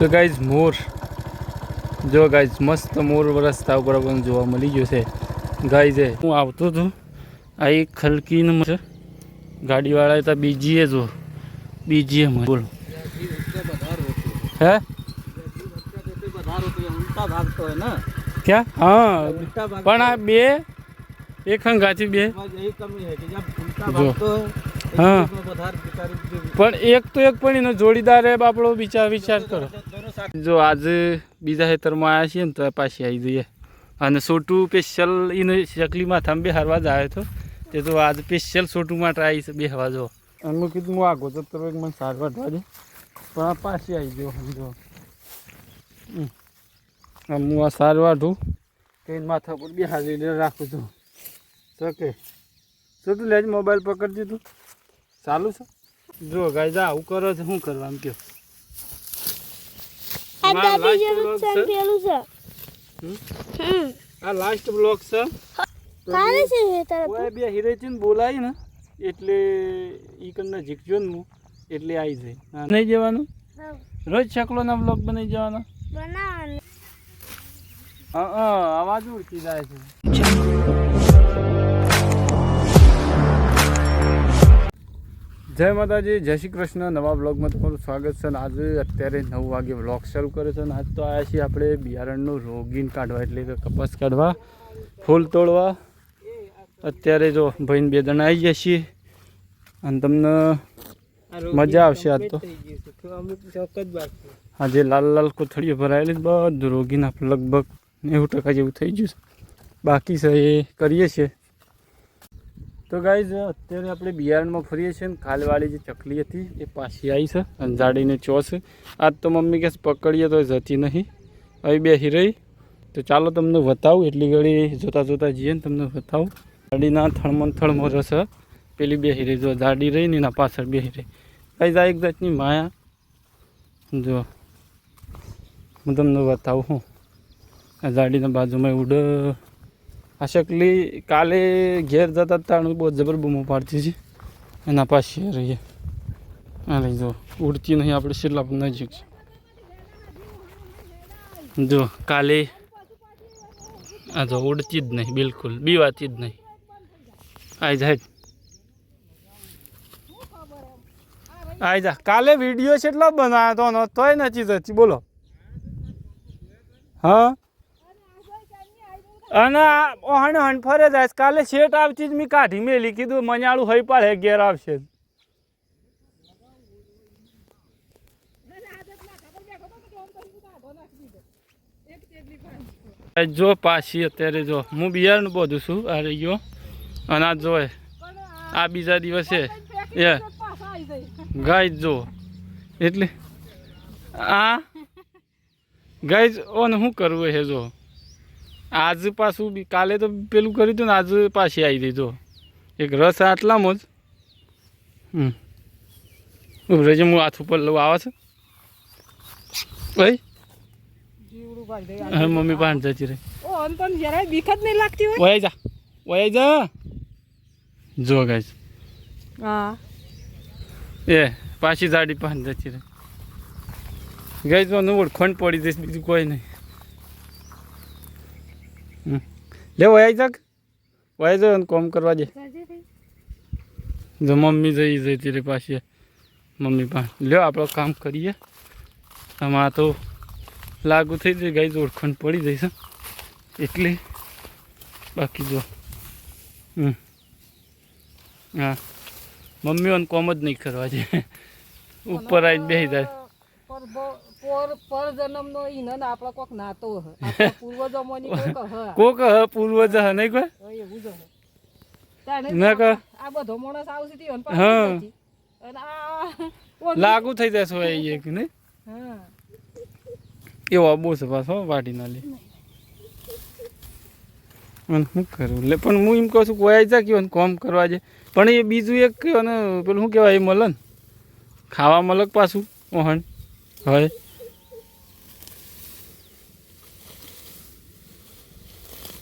તો ગાઈઝ મોર. જો ગાઈઝ મસ્ત મોર રસ્તા ઉપર આપણને જોવા મળી ગયો છે. ગાઈઝ હું આવતો હતો. આ એક ખલકીને છે. ગાડીવાળાએ તો બીજીએ જો. બીજીએ બોલો. હે? ક્યાં? હા. પણ આ બે, એક હંગાથી બે. જો. હા. પણ એક તો એક પણ એનો જોડીદાર બાપડો વિચાર વિચાર કરો. જો આજે બીજા હેતરમાં આવ્યા છીએ ને તો પાછી આવી જઈએ. અને સોટું સ્પેશિયલ એને ચકલી માથામાં બેહારવા જ આવ્યો હતો. તે તો આજે સ્પેશિયલ સોટું માટે આવી છે બેહવા જો. અને મેં કીધું હું આગો તો તમે મને સારવાર દે પણ આ પાછી આવી ગયો સમજો. આમ હું આ સારવાર ઢું કઈ માથા પર બે બેહારી રાખું છું. તો કે સોટું લેજ મોબાઈલ પકડજે દીધું ચાલુ છે? જો ગાય જા આવું કરો છે શું કરવા આમ કયો આ લાસ્ટ બ્લોક છે. કાલે છે એ તરફ ઓય બે હિરેચીને બોલાય ને એટલે ઈ કન જીકજો ને હું એટલે આવી જાય. હા. નહીં જવાનું? રોજ શકલોના બ્લોગ બનાવી જવાનો? બનાવવાનું. હા હા અવાજ ઉડતી જાય છે. જય માતાજી જય શ્રી કૃષ્ણ. નવા બ્લોગમાં તમારું સ્વાગત છે અને આજે અત્યારે નવ વાગે બ્લોગ શરૂ કરે છે અને આજ તો આવ્યા છીએ આપણે બિયારણનું રોગીન કાઢવા એટલે કે કપાસ કાઢવા ફૂલ તોડવા. અત્યારે જો ભાઈને બે જણા આવી છીએ અને તમને મજા આવશે આજ તો. આજે લાલ લાલ કોથળીઓ ભરાયેલી બધું રોગીન આપણે લગભગ નેવું ટકા જેવું થઈ ગયું છે. બાકી છે એ કરીએ છીએ. તો ગાઈઝ અત્યારે આપણે બિયારણમાં ફરીએ છીએ ને કાલવાળી જે ચકલી હતી એ પાછી આવી છે અને જાડીને ચોસ આજ તો મમ્મી કે પકડીએ તો જતી નહીં. અહીં બેસી રહી. તો ચાલો તમને બતાવું, એટલી ઘડી જોતા જોતા જઈએ ને તમને બતાવું. જાડીના થળમાં થળમાં રસ પેલી બેસી રહી, જો જાડી રહી ને એના પાછળ બેસી રહી. ગાઈઝ આ એક જાતની માયા. જો, હું તમને બતાવું, હું. આ ઝાડીના બાજુમાં ઉડ આ શકલી કાલે ઘેર જતા તાણું બહુ જબર બૂમો પાડતી છે એના પાસે રહીએ. આ લઈ જો ઉડતી નહીં, આપણે છેલ્લા નજીક જો, કાલે આ જો ઉડતી જ નહીં, બિલકુલ બીવાતી જ નહીં. આઈ જાય આઈ જા. કાલે વીડિયો કેટલો બનાવ્યો તો તોય નથી જતી. બોલો. હા? અને આ ઓહણ હણ ફરે જાય. કાલે શેઠ આવતી જ મેં કાઢી મેલી કીધું મજાળું હઈ પાડે, ઘેર આવશે. જો પાછી અત્યારે જો, હું બિયારણ બોધું છું આ રહી ગયો અને આ જોય, આ બીજા દિવસે, એ, ગાય જો એટલે, આ ગાય ઓને શું કરવું હે જો આજ પાછું બી કાલે તો પેલું કર્યું હતું ને આજ પાછી આવી દીધો એક રસ આટલામાં જ હમ રહેજે હું હાથ ઉપર લઉં આવે છે ભાઈ મમ્મી પાંચ જતી રહી બીક જ નહીં લાગતી હોય વયા જા વયા જા જો ગાય હા એ પાછી જાડી પાંચ જતી રહી ગઈ તો ખંડ પડી જઈશ બીજું કોઈ નહીં. લે વયા જાગ વયા જા અને કોમ કરવા દે. જો મમ્મી જઈ જઈ તીરે પાછી મમ્મી પાસે. લ્યો આપણો કામ કરીએ. આમાં તો લાગુ થઈ જાય ગાય ઓળખણ પડી જઈશ. એટલે બાકી જો. હમ. હા. મમ્મીઓને કોમ જ નહીં કરવા છે ઉપર આવીને બેસી જાય. પર પર જન્મનો ઈનો ને આપણા કોક નાતો હ. પૂર્વજોમાંની કોક હ. કોક હ પૂર્વજ હ નહીં કોઈ એવું જ હ. ના કહ આ બધો માણસ આવશે તી અન પાછી લાગુ થઈ જશે હોય એક નહીં? હા. એવો બહુ છે પાછો વાટી ના લે. અને શું કરું? લે પણ હું એમ કહું છું કોઈ જા કયો કોમ કરવા છે પણ એ બીજું એક કયો ને પેલું શું કહેવાય એ મળે ને ખાવા મલક પાછું ઓહણ હવે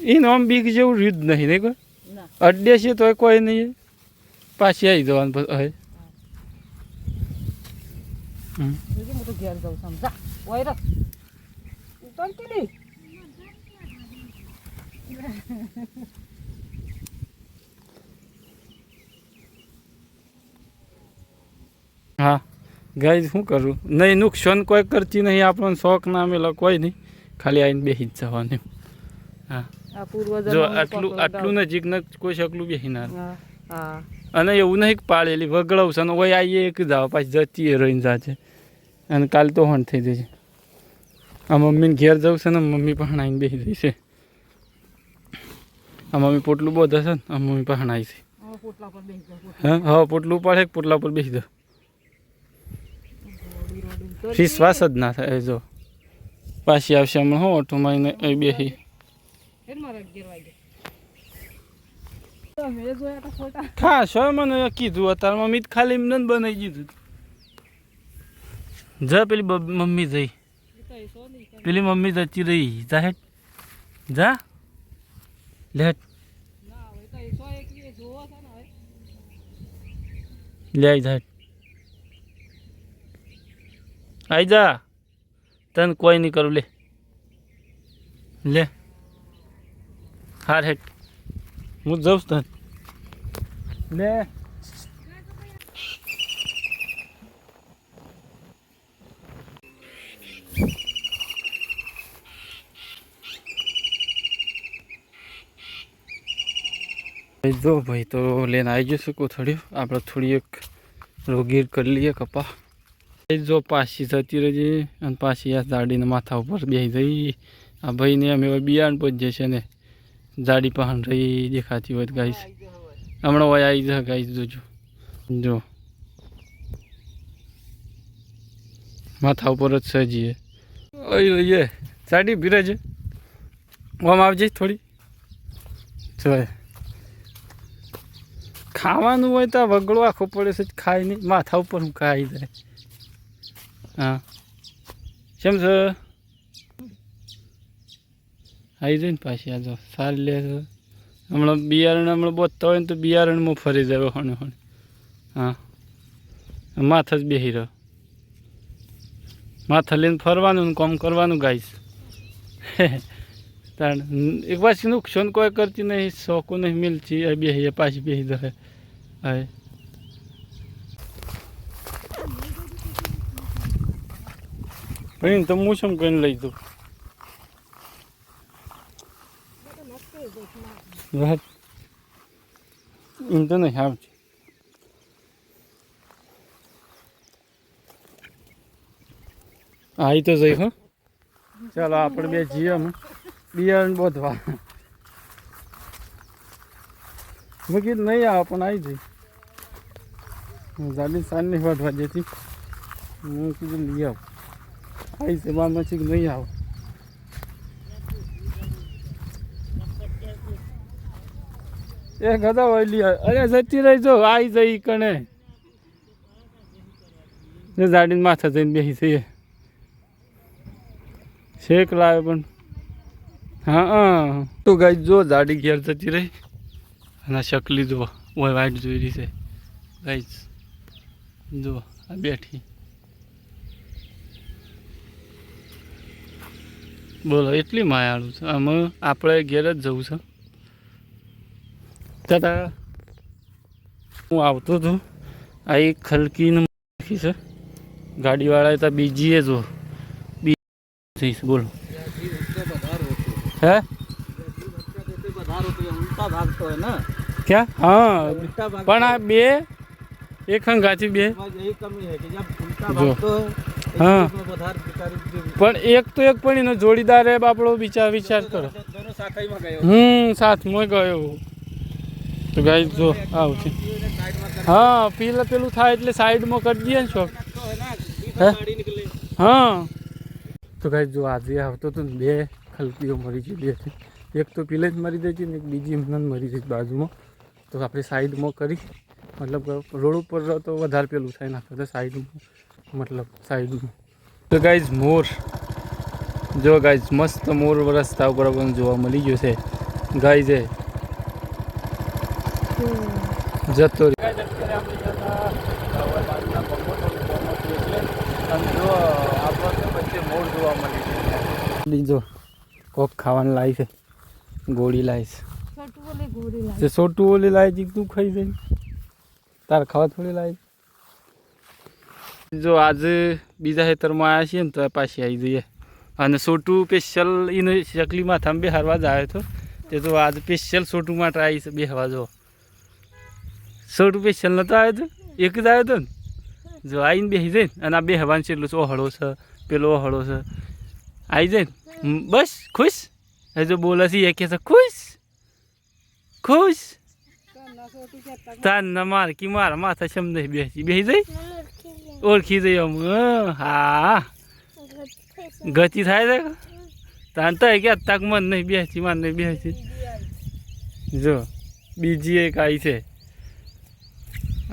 એ આમ બીક જેવું રીત નહીં નહીં કોઈ? અડ્ડે છે તોય કોઈ નહીં. પાછી આવી જવાનું પછી હું ગાઈ શું કરું? નહીં નુકસાન કોઈ કરતી નહીં. આપણને શોખ ના મેલો કોઈ નહીં. ખાલી આવીને બેસી જ જવાનું. હા. જો આટલું આટલું નજીક ન કોઈ શકલું બેસી ના રહે. હા હા. અને એવું નહીં કે પાળેલી વગડવશે અને ઓય આવીએ એક જાવ પાછી જતી રહીને સાથે અને કાલ તો હોણ થઈ જશે આ મમ્મીને ઘેર જવું છે ને મમ્મી પણ આવીને બેસી જશે આ મમ્મી પોટલું બહુ થશે ને આ મમ્મી પણ આવી છે હા? હા પોટલું પડે કે પોટલા પર બેસી દો વિશ્વાસ જ ના થાય જો. પાછી આવશે હમણાં હું ઓટો મારીને બેસી ખાસ હોય મને કીધું? અત્યારે મમ્મી તો ખાલી એમને બનાવી દીધું જા પેલી મમ્મી જઈ. પેલી મમ્મી જતી રહી. જા હેટ જા. લે હેટ ના હવે તો એસો એકલી જોવો છે ને હવે. લે આઈ જા આઈ જા. તને કોઈ નહીં કરું લે. લે. હાર હેટ હું જઉં તને. લે. જો ભાઈ તો લઈને આવી જશું કોથળ્યું આપણે થોડી એક રોગીર કરી લઈએ કપા. જો પાછી જતી રહેજે અને પાછી આ દાડીને માથા ઉપર બેસી જઈ. આ ભાઈને અમે બિયારણ પહોંચીએ છે ને. જાડી પહાણ રહી દેખાતી હોય ગાઈશ હમણાં હોય આવી જાય ગાઈશ જોજો. જો. માથા ઉપર જ સજીએ ઓય લઈએ જાડી ભીરે છે. ઓમ આવજે થોડી. જોય ખાવાનું હોય તો વગડો આખો પડે છે ખાય નહીં. માથા ઉપર હું ખાઈ જાય. હા. કેમ છે? આવી જાય ને પાછી આ જો સારી લે હમણાં બિયારણ હમણાં બોતતા હોય ને તો બિયારણમાં ફરી જાય હણે હણે હા. માથા જ બેસી રહ્યો માથા લઈને ફરવાનું ને કામ કરવાનું ગાઈશ. તાણ એક પાછી નુકસાન કોઈ કરતી નહીં, શોખો નહીં મિલતી, આ બેસી પાછી બેસી જાય હા ભાઈ તો હું શું કરીને લઈ દઉં વાત એમ તો નહીં આવતી આવી તો જઈ હો ચાલો આપણે બે જઈએ અમે બિયારણ બોધવા મેં કીધું નહીં આવે પણ આવી જઈ જાડી સાંજની વાટવા જેથી હું કીધું લઈ આવું આવી છે બાર પછી નહીં આવ એ ગદા વળી અરે જતી રહી જો આવી જઈ કણે. એ ઝાડીને માથા જઈને બેસી છે શેક લાવે પણ. હા હા. તો ગાઈ જો, જાડી ઘેર જતી રહી. અને શકલી જુઓ ઓય વાઈટ જોઈ રહી છે. ગાઈ જુઓ આ બેઠી. બોલો, એટલી માયાળું છે. આમાં આપણે ઘેર જ જવું છે. દાદા હું આવતો હતો. આ એક ખલકીને રાખી છે. ગાડીવાળાએ તો બીજી જો. બીજી બોલો. હે? હા. પણ આ બે એક હંગાથી બે. હા. પણ એક તો એક પણ એનો જોડીદાર એ બાપડો વિચાર વિચાર કરો. હમ સાથમાં ગયો. તો ગાઈ જો આવું હા પેલા પેલું થાય એટલે સાઈડમાં કરી દઈએ ને શોખ હે? હા? તો ગાઈ જો આજે આવતો તો ને બે ખલકીઓ મરી ગયેલી હતી એક તો પેલે જ મરી જાય છે ને એક બીજી એમને મરી ગઈ બાજુમાં. તો આપણે સાઈડમાં કરી. મતલબ રોડ ઉપર તો વધારે પેલું થાય નાખે તો સાઈડમાં મતલબ સાઈડમાં તો ગાઈઝ મોર. જો ગાઈઝ મસ્ત મોર વરસતા ઉપર આપણને જોવા મળી ગયો છે. ગાઈઝે જતો લીજો કોક ખાવાનું લાવી છે, ગોળી લાવીશ જે છોટું ઓલી લાવી તું ખાઈ જઈ. તાર ખાવા થોડી લાવી જો આજે બીજા ખેતરમાં આવ્યા છીએ ને તો પાછી આવી જઈએ. અને છોટું સ્પેશિયલ એને ચકલી માથામાં બે હરવા જ આવ્યો હતો. તે તો આજે સ્પેશિયલ છોટું માટે આવી છે બે હવા જો. છોટું છેલ્લો તો આવ્યો તો, એક જ આવ્યો હતો ને? જો આવીને બેસી જાય અને આ બે હવાનું છે એટલું ઓહળો છે, પેલો ઓહળો છે. આવી જાય બસ, ખુશ? હજુ બોલે છે, એ કહે છે, ખુશ? ખુશ? તાર ન માર કી માર માથા શમ નહીં બેસી. બેસી જાય? ઓળખી જઈ આમ. હા ગતિ થાય છે? તાન તો કે તક મન નહીં બેસી, માર નહીં બેસી. જો, બીજી એક આવી છે.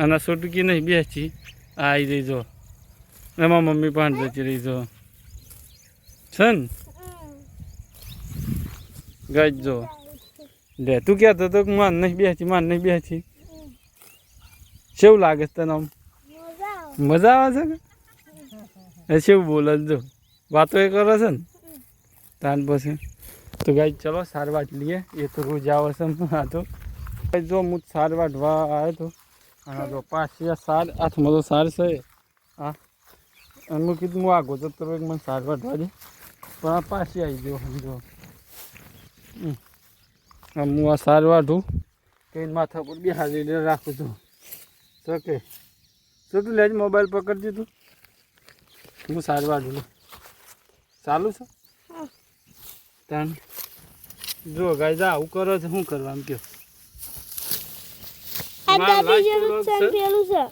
અને સોટકી નહીં બેસી. આવી જઈ જો એમાં મમ્મી પણ જતી રહી જો છે ને ગજ જો. લે, તું કહેતો તો માન નહીં બેસી, માન નહીં બેસી. કેવું લાગે તને આમ? મજા આવે છે કે કેવું બોલે જો. વાતો એ કરે છે ને? તાન પછી. તો ગાઈ, ચલો સારવાર લઈએ. એ તો રોજ આવે છે આ તો. જો હું સારવાર વાટવા આવ્યો તો. અને જો પાછી સાર હાથમાં તો સાર છે. હા. અને મેં કીધું હું આગો જતો રહ્યો કે મને સાર વાટવા દે. પણ આ પાછી આવી ગયો સમજો. આમ હું આ સાર વાઢું કઈ માથા પર બિહારી રાખું છું. તો કે તો તું લેજ મોબાઈલ પકડજે તું. હું સાર વાઢું ચાલુ છે? હા. તાન. જો ગાય જા આવું કરો છે શું કરવા એમ કયો આ છે છે. પેલું છે.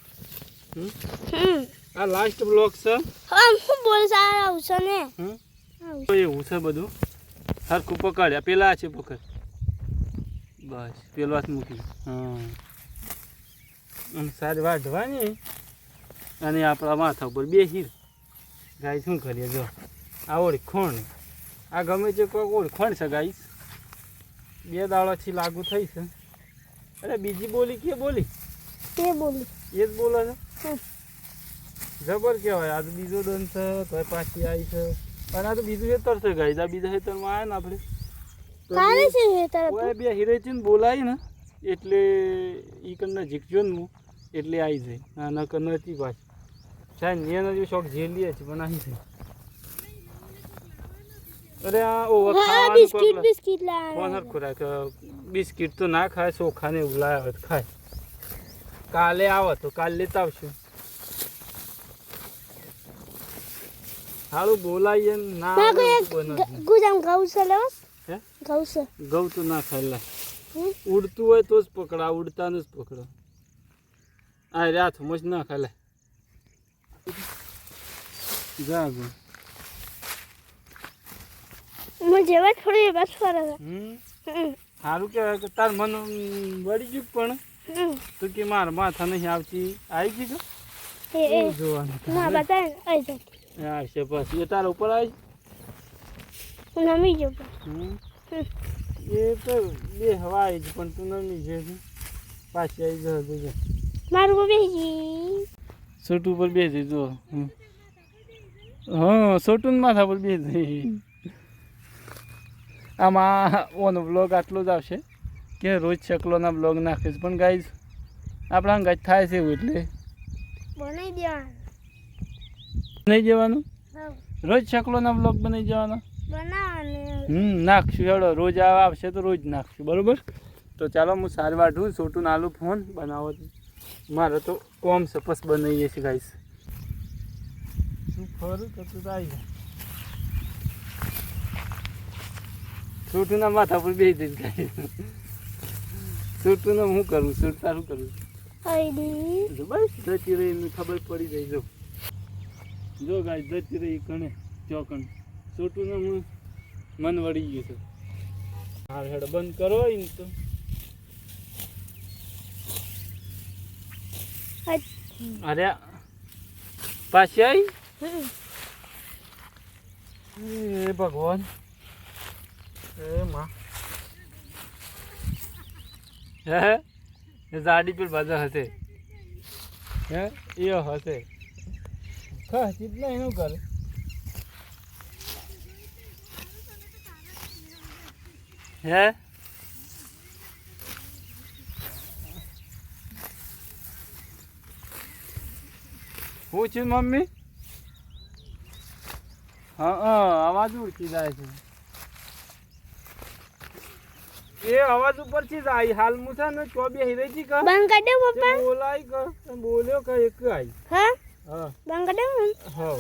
હમ? હમ. આ લાસ્ટ બ્લોક છે? હું બોલ સારા આવશે ને? હમ? તો એવું છે બધું? સરખું પકડ્યા. પેલા છે પકડ. બસ પેલો હાથ મૂકી. હા અને સારી વાઢવાની અને આપણા માથા ઉપર બેસી ગાય શું કરીએ? જો આ ઓળી ખોણ આ ગમે છે કોઈ ઓળી ખોણ છે ગાય બે દાડાથી લાગુ થઈ છે. અરે બીજી બોલી કે બોલી? તે બોલી? એ જ બોલે છે? જબર કહેવાય. આજ બીજો દન છે તો પાછી આવી છે. અને આ તો બીજું હેતર છે ગાઈ આ બીજા હેતરમાં આવ્યા ને આપણે. છે હેતર ઓય બે હિરેચીને બોલાય ને એટલે ઈ કન નજીક જો ને હું એટલે આવી જાય. ના ન કર નથી પાછી. સાહેબ ને જો શોખ ઝેલીએ છે પણ આવી જાય. અરે આ ઓવર ખાવાનું બિસ્કિટ તો ના ખાય ચોખાને એવું લાવે ખાય. કાલે આવો તો કાલે લેતા આવશું. હારું બોલાઈએ ના ના. ગુજામ ગૌ છે લેવસ ગૌ છે ગૌ તો ના ખાયલા ઉડતું હોય તો જ પકડા ઉડતા જ પકડો. આ રે મજ ના ખાલે જા જાગો. હું જેવા થોડી બસ ફરે છે. હમ? હમ, સારું કહેવાય કે તાર મન વળી ગયું પણ. તો કે માર માથા નહીં આવતી. આવી ગઈ કે એ જોવાનું ના બતાવે આવી પછી. એ તારા ઉપર આવી નમી. હમ. એ તો બે હવા આવી જ પણ તું નમી છે. પાછી આવી જશે જોજે. મારું બહુ બેસી સોટ ઉપર બેસી જો. હા સોટું માથા પર બેસી આમાં ઓનો બ્લોગ આટલો જ આવશે કે રોજ ચકલોના બ્લોગ નાખીશ. પણ ગાઈઝ આપણા ગાજ થાય છે એવું એટલે. બનાવી દેવાનું. નહીં જવાનું રોજ ચકલોના બ્લોગ બનાવી જવાનો હમ નાખશું. હેડો રોજ આ આવશે તો રોજ નાખશું. બરોબર? તો ચાલો હું સારી વાઢું છોટું નાલું ફોન બનાવો. મારે તો કોમ સપસ બનાવીએ છીએ ગાઈશ શું ફરું? કરતું તો આવી જાય છોટુના માથા પર બેસી દઈશ ગાઈ છોટુને હું કરું? છોટ તારું કરું? બસ જતી રહી ખબર પડી જાય. જો. જો ગાય જતી રહી કણે ચોકણ. છોટુને હું મન વળી ગયું છે. હા હેડ બંધ કરો એમ તો. અરે પાછી આવી. ભગવાન. એ માં હે ગાડી પર બાજુ હશે. હે? એ હશે. હા ચીતના એનું કરે. હે? હું છું મમ્મી? હા આવાજ ઉડકી જાય છે. એ અવાજ ઉપરથી જ આઈ. હાલ હું છે ને ચોબી હિરે છી કા. બંધ કર દે પપ્પા. બોલાય કા. બોલ્યો કા એક આઈ. હા? હા. બંધ કર દે હા.